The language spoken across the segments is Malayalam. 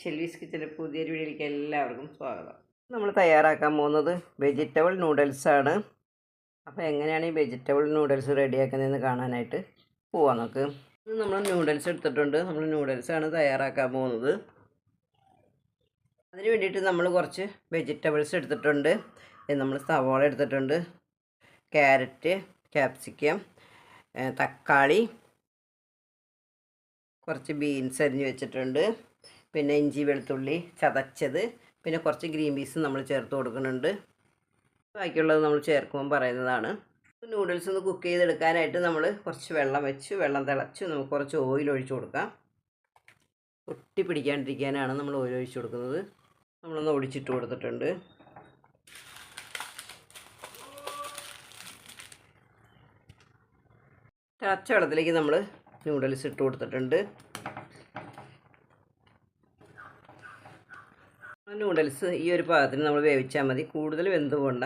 ഷെൽവീസ് കിച്ചന്റെ പുതിയൊരു വീഡിയോയിലേക്ക് എല്ലാവർക്കും സ്വാഗതം. നമ്മൾ തയ്യാറാക്കാൻ പോകുന്നത് വെജിറ്റബിൾ നൂഡിൽസാണ്. അപ്പോൾ എങ്ങനെയാണ് ഈ വെജിറ്റബിൾ നൂഡിൽസ് റെഡിയാക്കുന്നതെന്ന് കാണാനായിട്ട് പോവാം നമുക്ക്. നമ്മൾ നൂഡിൽസ് എടുത്തിട്ടുണ്ട്. നമ്മൾ നൂഡിൽസാണ് തയ്യാറാക്കാൻ പോകുന്നത്. അതിന് വേണ്ടിയിട്ട് നമ്മൾ കുറച്ച് വെജിറ്റബിൾസ് എടുത്തിട്ടുണ്ട്. നമ്മൾ സവോള എടുത്തിട്ടുണ്ട്. ക്യാരറ്റ് ക്യാപ്സിക്കം തക്കാളി കുറച്ച് ബീൻസ് അരിഞ്ഞ് വെച്ചിട്ടുണ്ട്. പിന്നെ ഇഞ്ചി വെളുത്തുള്ളി ചതച്ചത്. പിന്നെ കുറച്ച് ഗ്രീൻ പീസ് നമ്മൾ ചേർത്ത് കൊടുക്കുന്നുണ്ട്. ബാക്കിയുള്ളത് നമ്മൾ ചേർക്കുമ്പോൾ പറയുന്നതാണ്. നൂഡിൽസ് ഒന്ന് കുക്ക് ചെയ്തെടുക്കാനായിട്ട് നമ്മൾ കുറച്ച് വെള്ളം വെച്ച്. വെള്ളം തിളച്ച്. നമുക്ക് കുറച്ച് ഓയിൽ ഒഴിച്ചു കൊടുക്കാം. ഒട്ടി പിടിക്കാണ്ടിരിക്കാനാണ് നമ്മൾ ഓയിൽ ഒഴിച്ചു കൊടുക്കുന്നത്. നമ്മളൊന്ന് ഒടിച്ചിട്ട് കൊടുത്തിട്ടുണ്ട്. തിളച്ച വെള്ളത്തിലേക്ക് നമ്മൾ നൂഡിൽസ് ഇട്ട് കൊടുത്തിട്ടുണ്ട്. നൂഡിൽസ് ഈ ഒരു പാകത്തിന് നമ്മൾ വേവിച്ചാൽ മതി. കൂടുതൽ വെന്ത് പോകണ്ട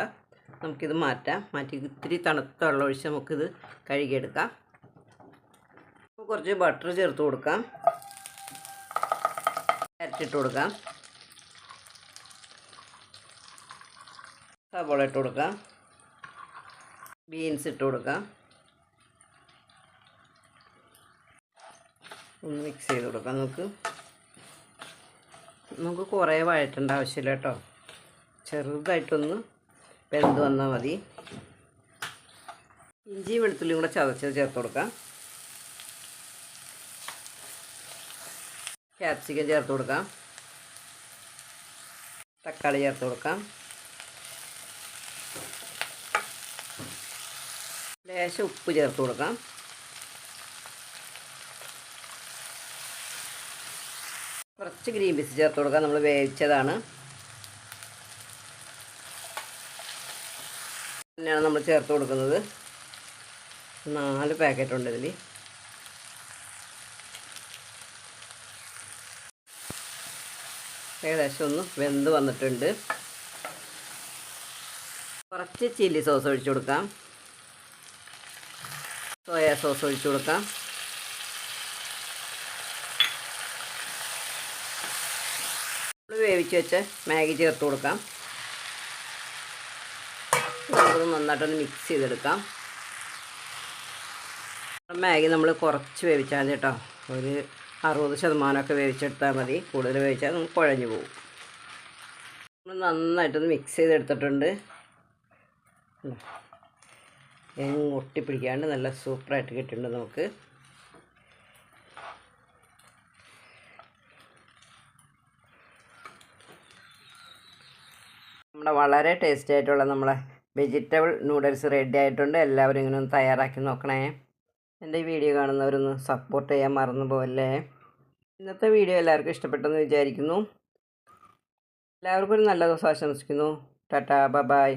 നമുക്കിത് മാറ്റാം. മാറ്റി ഇത്തിരി തണുത്ത വെള്ളം ഒഴിച്ച് നമുക്കിത് കഴുകിയെടുക്കാം. കുറച്ച് ബട്ടർ ചേർത്ത് കൊടുക്കാം. ഇട്ട് കൊടുക്കാം. സവോള ഇട്ട് കൊടുക്കാം. ബീൻസ് ഇട്ട് കൊടുക്കാം. ഒന്ന് മിക്സ് ചെയ്ത് കൊടുക്കാം നമുക്ക്. നമുക്ക് കുറേ വഴറ്റേണ്ട ആവശ്യമില്ല കേട്ടോ. ചെറുതായിട്ടൊന്ന് വെന്ത് വന്നാൽ മതി. ഇഞ്ചി വെളുത്തുള്ളിയും കൂടെ ചതച്ചത് ചേർത്ത് കൊടുക്കാം. ക്യാപ്സിക്കം ചേർത്ത് കൊടുക്കാം. തക്കാളി ചേർത്ത് കൊടുക്കാം. ലേശം ഉപ്പ് ചേർത്ത് കൊടുക്കാം. കുറച്ച് ഗ്രീൻ പീസ് ചേർത്ത് കൊടുക്കാം. നമ്മൾ വേവിച്ചതാണ്. തന്നെയാണ് നമ്മൾ ചേർത്ത് കൊടുക്കുന്നത്. നാല് പാക്കറ്റ് ഉണ്ട് ഇതിൽ ഏകദേശം ഒന്ന് വെന്ത് വന്നിട്ടുണ്ട്. കുറച്ച് ചില്ലി സോസ് ഒഴിച്ചു കൊടുക്കാം. സോയാ സോസ് ഒഴിച്ചു കൊടുക്കാം. വേവിച്ച് വെച്ച് മാഗി ചേർത്ത് കൊടുക്കാം. നമുക്കത് നന്നായിട്ടൊന്ന് മിക്സ് ചെയ്തെടുക്കാം. മാഗി നമ്മൾ കുറച്ച് വേവിച്ചാൽ മതി കേട്ടോ. ഒരു അറുപത് ശതമാനമൊക്കെ വേവിച്ചെടുത്താൽ മതി. കൂടുതൽ വേവിച്ചാൽ നമുക്ക് കുഴഞ്ഞു പോകും. നമ്മൾ നന്നായിട്ടൊന്ന് മിക്സ് ചെയ്തെടുത്തിട്ടുണ്ട്. എങ്ങും ഒട്ടിപ്പിടിക്കാണ്ട് നല്ല സൂപ്പറായിട്ട് കിട്ടിയിട്ടുണ്ട് നമുക്ക്. നമ്മുടെ വളരെ ടേസ്റ്റി ആയിട്ടുള്ള നമ്മളെ വെജിറ്റബിൾ നൂഡിൽസ് റെഡി ആയിട്ടുണ്ട്. എല്ലാവരും ഇങ്ങനെ ഒന്ന് തയ്യാറാക്കി നോക്കണേ. എന്റെ ഈ വീഡിയോ കാണുന്നവരൊന്ന് സപ്പോർട്ട് ചെയ്യാൻ മറന്നു പോകല്ലേ ഇന്നത്തെ വീഡിയോ എല്ലാവർക്കും ഇഷ്ടപ്പെട്ടെന്ന് വിചാരിക്കുന്നു. എല്ലാവർക്കും ഒരു നല്ല ദിവസം ആശംസിക്കുന്നു. ടാറ്റാ ബ ബായ്